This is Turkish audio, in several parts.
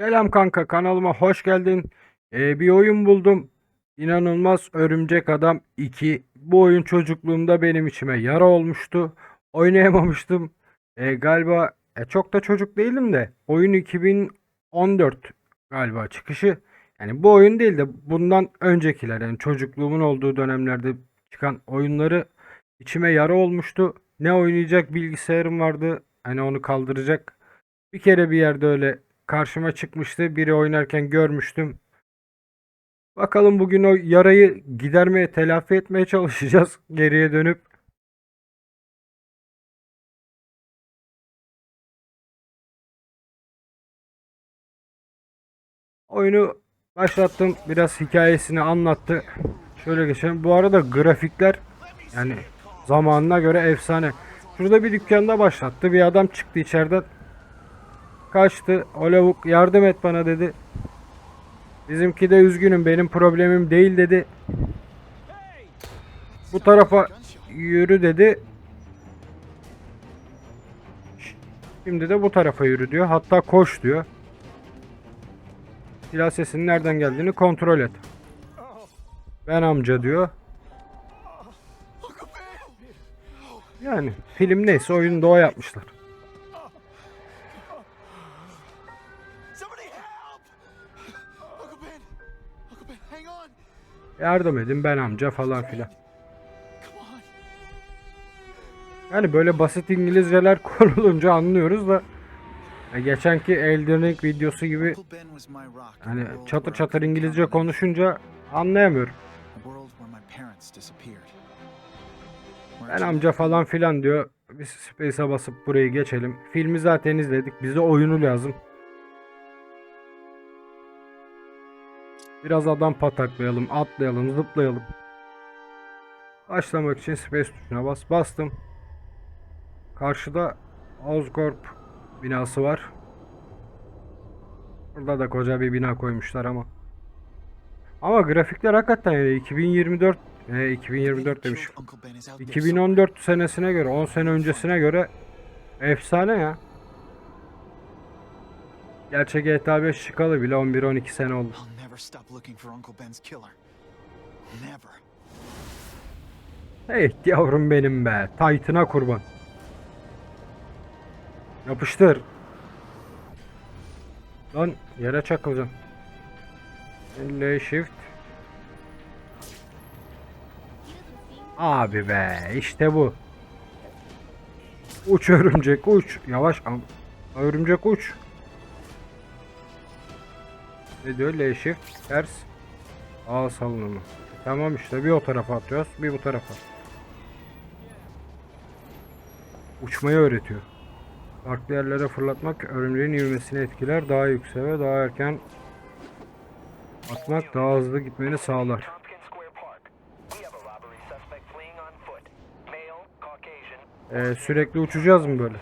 Selam kanka kanalıma hoş geldin. Ee, bir oyun buldum. İnanılmaz Örümcek Adam 2. Bu oyun çocukluğumda benim içime yara olmuştu. Oynayamamıştım. Ee, galiba e, çok da çocuk değilim de oyun 2014 galiba çıkışı. Yani bu oyun değil de bundan öncekiler yani çocukluğumun olduğu dönemlerde çıkan oyunları içime yara olmuştu. Ne oynayacak bilgisayarım vardı. Hani onu kaldıracak. Bir kere bir yerde öyle karşıma çıkmıştı. Biri oynarken görmüştüm. Bakalım bugün o yarayı gidermeye, telafi etmeye çalışacağız. Geriye dönüp. Oyunu başlattım. Biraz hikayesini anlattı. Şöyle geçelim. Bu arada grafikler yani zamanına göre efsane. Şurada bir dükkanda başlattı. Bir adam çıktı içeriden. Kaçtı. O lavuk yardım et bana dedi. Bizimki de üzgünüm benim problemim değil dedi. Bu tarafa yürü dedi. Şimdi de bu tarafa yürü diyor. Hatta koş diyor. Silah sesinin nereden geldiğini kontrol et. Ben amca diyor. Yani film neyse oyunu o yapmışlar. Yardım edin ben amca falan filan. Yani böyle basit İngilizceler kurulunca anlıyoruz da geçenki Elden videosu gibi hani çatır çatır İngilizce konuşunca anlayamıyorum. Ben amca falan filan diyor. Biz Space'e basıp burayı geçelim. Filmi zaten izledik. Bize oyunu lazım. Biraz adam pataklayalım, atlayalım, zıplayalım. Başlamak için Space tuşuna bas. Bastım. Karşıda Oscorp binası var. Burada da koca bir bina koymuşlar ama. Ama grafikler hakikaten yani 2024 e, 2024 killed demiş. Uncle Ben is out there 2014 senesine göre 10 sene öncesine göre efsane ya. Gerçi GTA 5 çıkalı bile 11-12 sene oldu. Never stop looking for Uncle Ben's killer. Never. Hey yavrum benim be. Titan'a kurban. Yapıştır. Lan yere çakılacaksın. L shift. Abi be işte bu. Uç örümcek uç. Yavaş örümcek uç. Ne diyor L shift ters. A salınımı. Tamam işte bir o tarafa atıyoruz bir bu tarafa. Uçmayı öğretiyor. Farklı yerlere fırlatmak örümceğin yürümesini etkiler. Daha yükseğe ve daha erken atmak daha hızlı gitmeni sağlar. Ee, sürekli uçacağız mı böyle?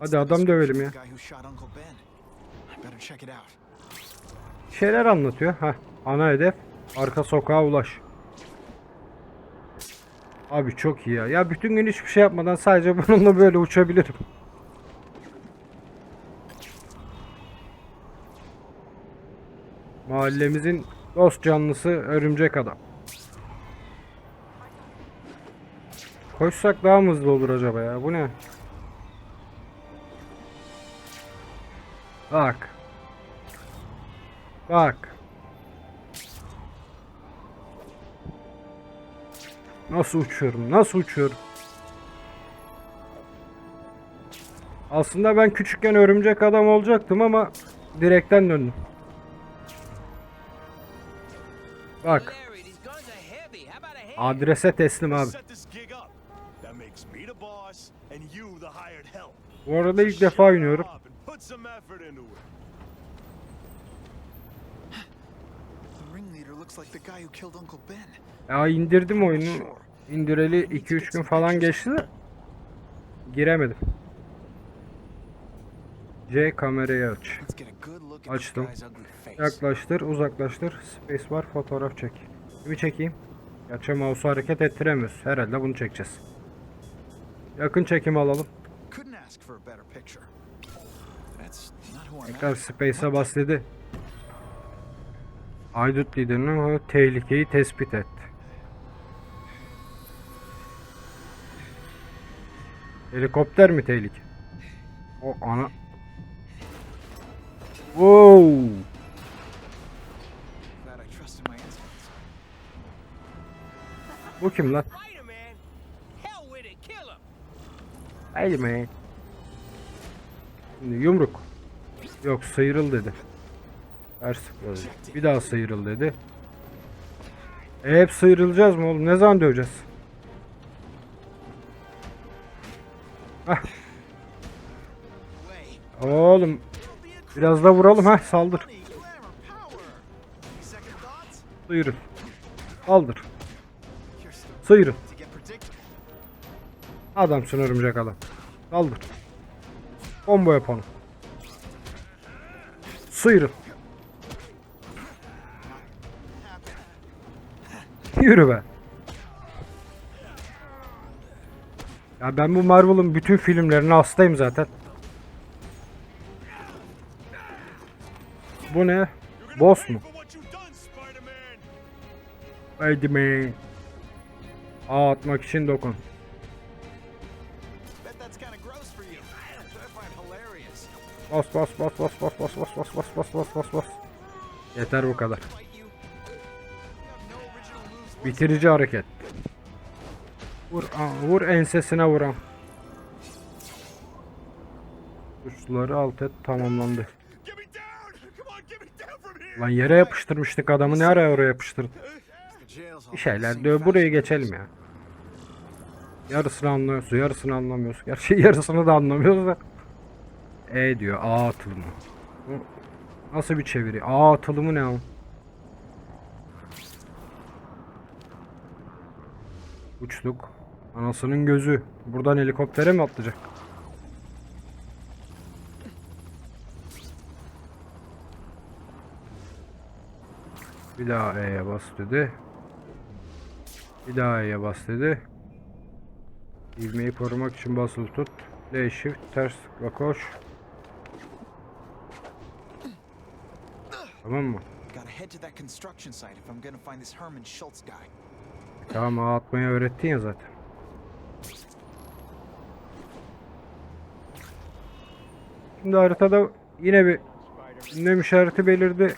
Hadi adam dövelim ya. Şeyler anlatıyor. Heh, ana hedef arka sokağa ulaş. Abi çok iyi ya. Ya bütün gün hiçbir şey yapmadan sadece bununla böyle uçabilirim. Mahallemizin dost canlısı örümcek adam. Koşsak daha mı hızlı olur acaba ya? Bu ne? Bak. Bak. Nasıl uçuyorum? Nasıl uçuyorum? Aslında ben küçükken örümcek adam olacaktım ama direkten döndüm. Bak. Adrese teslim abi. Bu arada ilk defa oynuyorum. Ya indirdim oyunu. İndireli 2-3 gün falan geçti de giremedim. C kamerayı aç. Açtım. Yaklaştır, uzaklaştır. Space var, fotoğraf çek. Kimi çekeyim? Gerçi mouse'u hareket ettiremiyoruz. Herhalde bunu çekeceğiz. Yakın çekim alalım. Tekrar. Space'e bas dedi. Aydut liderinin tehlikeyi tespit et. Helikopter mi tehlike? O ana. Wow. Bu kim lan? Haydi mi? Şimdi yumruk. Yok sıyrıl dedi. Ters tıkladı. Bir daha sıyrıl dedi. E, hep sıyrılacağız mı oğlum? Ne zaman döveceğiz? Hah. Oğlum biraz da vuralım ha saldır. Sıyrıl. Saldır. Sıyrıl. Adamsın örümcek adam. Saldır. Combo yap onu. Sıyrıl. Yürü be. Ya ben bu Marvel'ın bütün filmlerine hastayım zaten. Bu ne? Boss mu? Haydi me. Ağ atmak için dokun. Bas bas bas bas bas bas bas bas bas bas bas bas. Yeter bu kadar. Bitirici hareket. Vur, aa, vur ensesine vuran. Tuşları alt et tamamlandı. Lan yere yapıştırmıştık adamı ne araya oraya yapıştırdı. Bir şeyler diyor fascinating. geçelim ya. Yarısını anlıyoruz, yarısını anlamıyoruz. Gerçi yarısını da anlamıyoruz da. E diyor A atılımı. Nasıl bir çeviri? A atılımı ne o? Uçtuk. Anasının gözü. Buradan helikoptere mi atlayacak? Bir daha E'ye bas dedi. Bir daha E'ye bas dedi. İvmeyi korumak için basılı tut. D shift ters tıkla koş. Tamam mı? Gotta head to that construction site if I'm gonna find this Herman Schultz guy. Tamam ağ atmayı öğrettin ya zaten. Şimdi haritada yine bir ünlem işareti belirdi.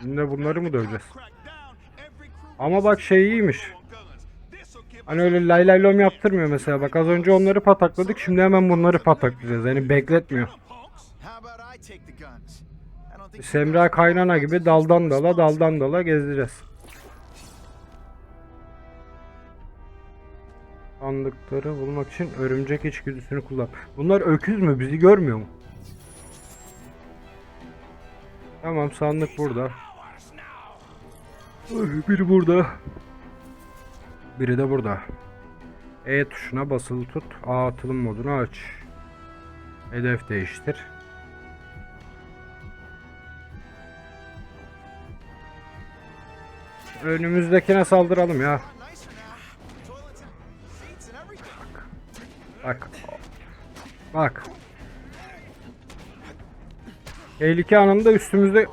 Şimdi bunları mı döveceğiz? Ama bak şey iyiymiş. Hani öyle lay lay lom yaptırmıyor mesela. Bak az önce onları patakladık. Şimdi hemen bunları pataklayacağız. Yani bekletmiyor. Semra kaynana gibi daldan dala daldan dala gezdireceğiz. Sandıkları bulmak için örümcek içgüdüsünü kullan. Bunlar öküz mü? Bizi görmüyor mu? Tamam sandık burada. Biri burada. Biri de burada. E tuşuna basılı tut. A atılım modunu aç. Hedef değiştir. Önümüzdekine saldıralım ya. Bak. Bak. Tehlike anında üstümüzde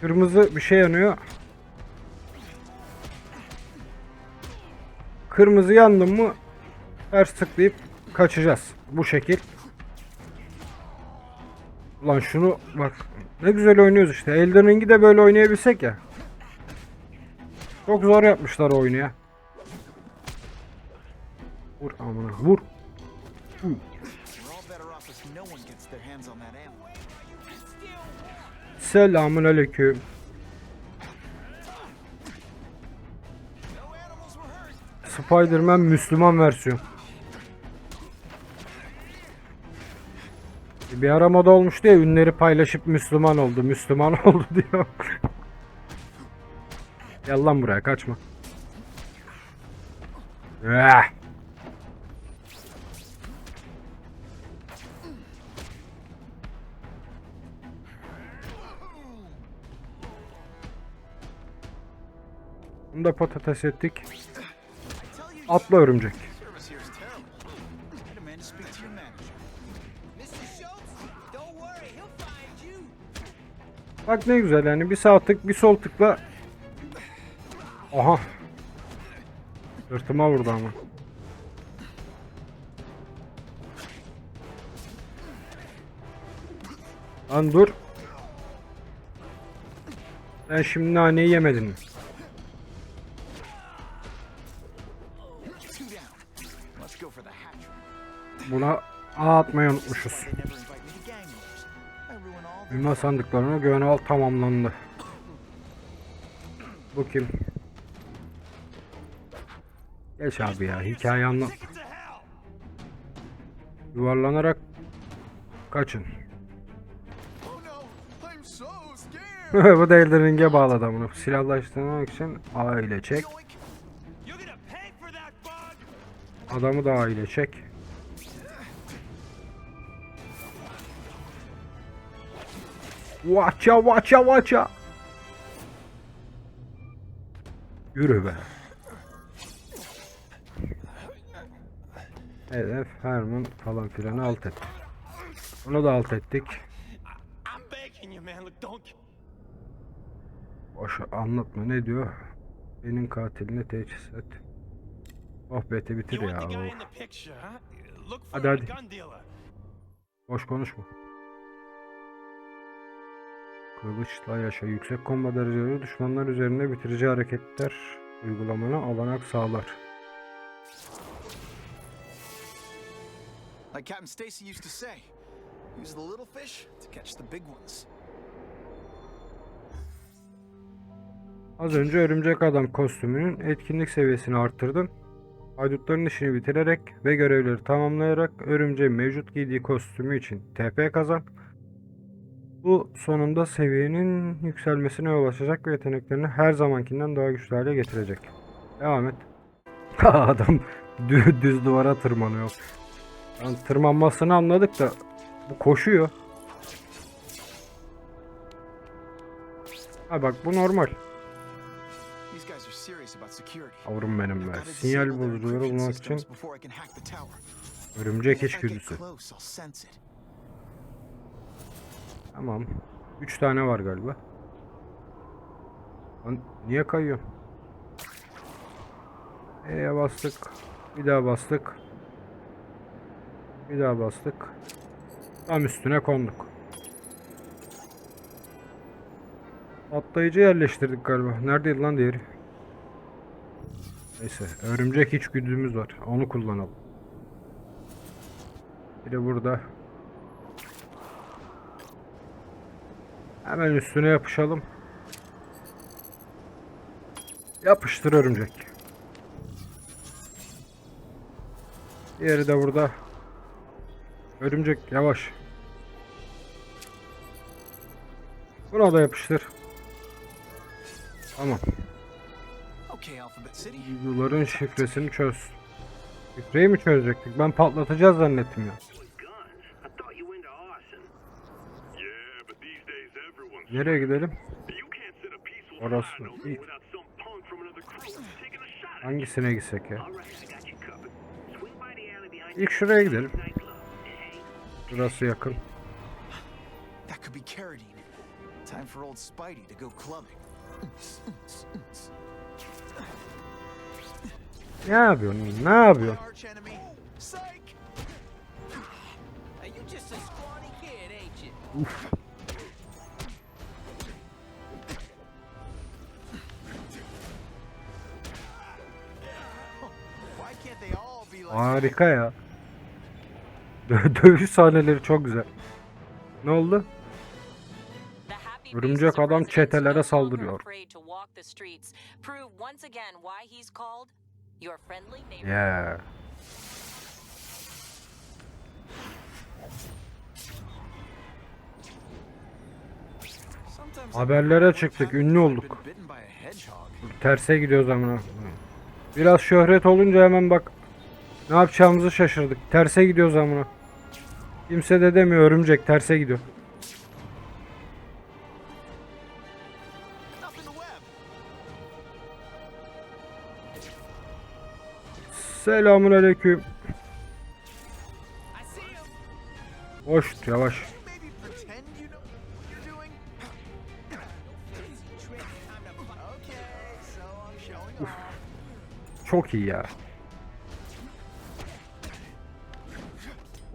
kırmızı bir şey yanıyor. Kırmızı yandı mı ters tıklayıp kaçacağız. Bu şekil. Ulan şunu bak ne güzel oynuyoruz işte. Elden Ring'i de böyle oynayabilsek ya. Çok zor yapmışlar oyunu ya. Vur amına vur. All better Spider-Man Müslüman versiyon. Bir ara moda olmuştu ya ünleri paylaşıp Müslüman oldu, Müslüman oldu diyor. Gel lan buraya kaçma. Eh. Bunu da patates ettik. Atla örümcek. Bak ne güzel yani bir sağ tık bir sol tıkla. Aha. Sırtıma vurdu ama. Lan dur. Sen şimdi naneyi yemedin mi? Buna A atmayı unutmuşuz. Bilma sandıklarına güven al tamamlandı. Bu kim? Geç abi ya hikaye anlat. Yuvarlanarak kaçın. Bu da Elden Ring'e bağladı bunu. Silahlaştırmak için A ile çek. Adamı da A ile çek. Vaça vaça vaça. Yürü be. Hedef Herman falan filanı alt et. Bunu da alt ettik. Boş anlatma ne diyor? Benim katilini teçhis et. Sohbeti bitir ya. Hadi, hadi. Boş konuşma. Kılıçla yaşa. Yüksek komba dereceleri düşmanlar üzerinde bitirici hareketler uygulamana olanak sağlar. Like Captain Stacy used to say, use the little fish to catch the big ones. Az önce örümcek adam kostümünün etkinlik seviyesini arttırdım. Haydutların işini bitirerek ve görevleri tamamlayarak örümceğin mevcut giydiği kostümü için TP kazan. Bu sonunda seviyenin yükselmesine yol açacak ve yeteneklerini her zamankinden daha güçlü hale getirecek. Devam et. Adam dü- düz duvara tırmanıyor. Yani tırmanmasını anladık da bu koşuyor. Ha bak bu normal. Yavrum benim be. Sinyal encryption bulmak için örümcek içgüdüsü. Tamam. 3 tane var galiba. Lan niye kayıyor? E'ye bastık. Bir daha bastık. Bir daha bastık. Tam üstüne konduk. Atlayıcı yerleştirdik galiba. Neredeydi lan diğeri? Neyse. Örümcek içgüdümüz var. Onu kullanalım. Bir de burada. Hemen üstüne yapışalım. Yapıştır örümcek. Diğeri de burada. Örümcek yavaş. Buna da yapıştır. Tamam. Yuların şifresini çöz. Şifreyi mi çözecektik? Ben patlatacağız zannettim ya. You covered. Swing by the alley behind İlk şuraya gidelim. Burası yakın. That could be Carradine. Time for old Spidey to go clubbing. Ne yapıyorsun? Ne yapıyorsun? Arch Harika ya. Dö- Dövüş sahneleri çok güzel. Ne oldu? Örümcek adam çetelere saldırıyor. Yeah. Haberlere çıktık, ünlü olduk. Terse gidiyoruz amına. Biraz şöhret olunca hemen bak ne yapacağımızı şaşırdık. Terse gidiyoruz amına. Kimse de demiyor örümcek terse gidiyor. Selamun aleyküm. Hoş yavaş. Pretend you know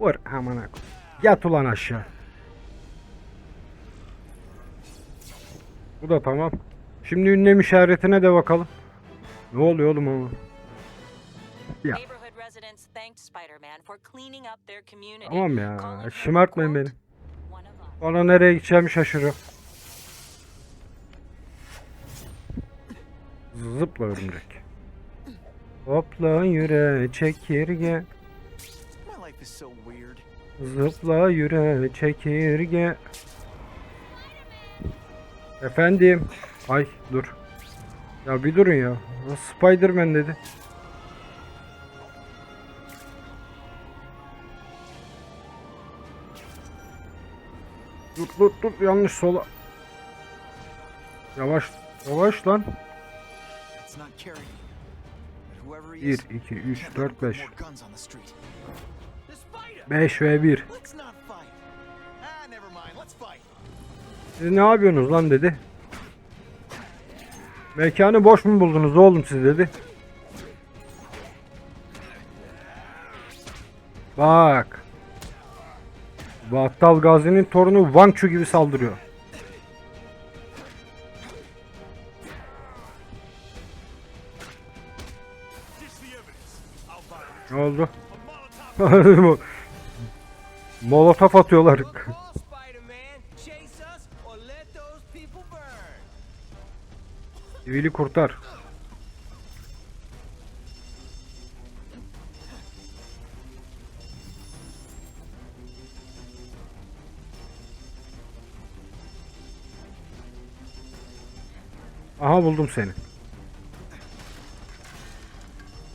Vur amına. Yat ulan aşağı. Bu da tamam. Şimdi ünlem işaretine de bakalım. Ne oluyor oğlum ama? Ya tamam ya. Şımartmayın beni. Bana nereye gideceğimi şaşırıyorum. Zıpla örümcek. Hopla yüre çekirge. Zıpla yüre çekirge. Efendim. Ay dur. Ya bir durun ya. Spiderman dedi. Dur dur dur yanlış sola. Yavaş yavaş lan. It's not Carrie. But whoever he 1 is, 2 3 can't 4 let 5. more guns on the street. The spider. 5 ve 1. Let's not fight. Ah. Siz ne yapıyorsunuz lan dedi. Mekanı boş mu buldunuz oğlum siz dedi. Bak. Battal Gazi'nin torunu Wang Chu gibi saldırıyor. Ne oldu? A Molotov. Molotof atıyorlar. Sivili kurtar. Aha buldum seni.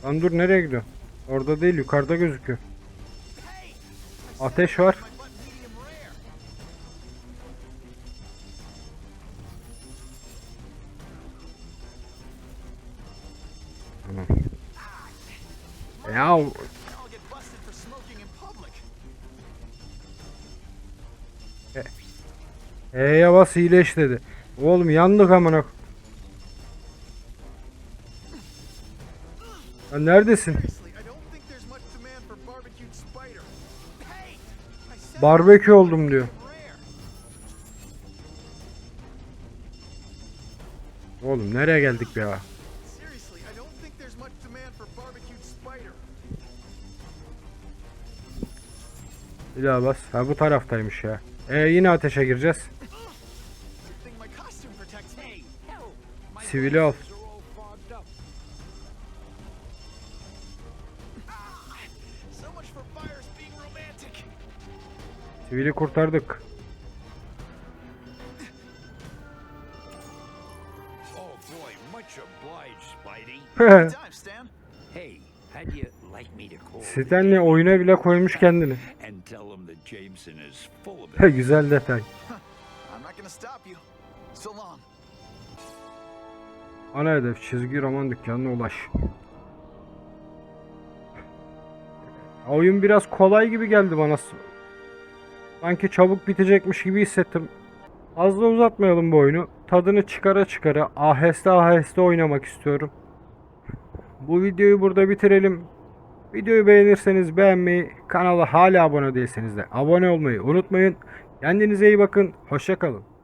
Lan dur nereye gidiyor? Orada değil yukarıda gözüküyor. Ateş var. Ya public. E'ye bas iyileş dedi. Oğlum yandık amına. Ya neredesin? Barbekü oldum diyor. Oğlum nereye geldik ya? Bir daha bas. Ha bu taraftaymış ya. E yine ateşe gireceğiz. Sivili al. to call Stanley oyuna bile koymuş kendini. Güzel detay. Ana hedef çizgi roman dükkanına ulaş. Oyun biraz kolay gibi geldi bana. Sanki çabuk bitecekmiş gibi hissettim. Fazla uzatmayalım bu oyunu. Tadını çıkara çıkara aheste aheste oynamak istiyorum. Bu videoyu burada bitirelim. Videoyu beğenirseniz beğenmeyi, kanala hala abone değilseniz de abone olmayı unutmayın. Kendinize iyi bakın. Hoşçakalın.